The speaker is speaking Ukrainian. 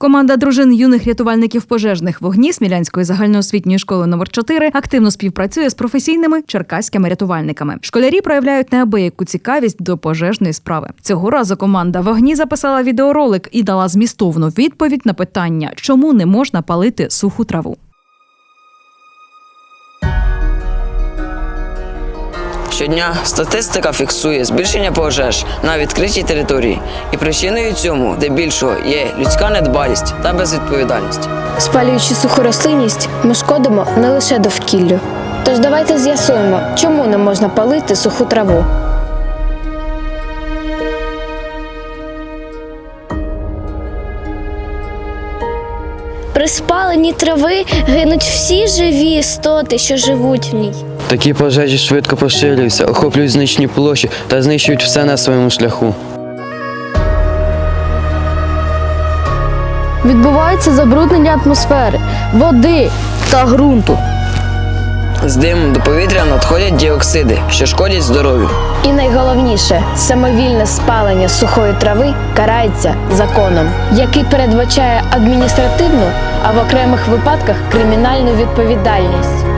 Команда дружин юних рятувальників пожежних вогні Смілянської загальноосвітньої школи номер 4 активно співпрацює з професійними черкаськими рятувальниками. Школярі проявляють неабияку цікавість до пожежної справи. Цього разу команда вогні записала відеоролик і дала змістовну відповідь на питання, чому не можна палити суху траву. Щодня статистика фіксує збільшення пожеж на відкритій території, і причиною цьому, де більшого, є людська недбалість та безвідповідальність. Спалюючи суху рослинність, ми шкодимо не лише довкіллю. Тож давайте з'ясуємо, чому не можна палити суху траву. При спаленні трави гинуть всі живі істоти, що живуть в ній. Такі пожежі швидко поширюються, охоплюють значні площі та знищують все на своєму шляху. Відбувається забруднення атмосфери, води та ґрунту. З димом до повітря надходять діоксиди, що шкодять здоров'ю. І найголовніше, самовільне спалення сухої трави карається законом, який передбачає адміністративну, а в окремих випадках кримінальну відповідальність.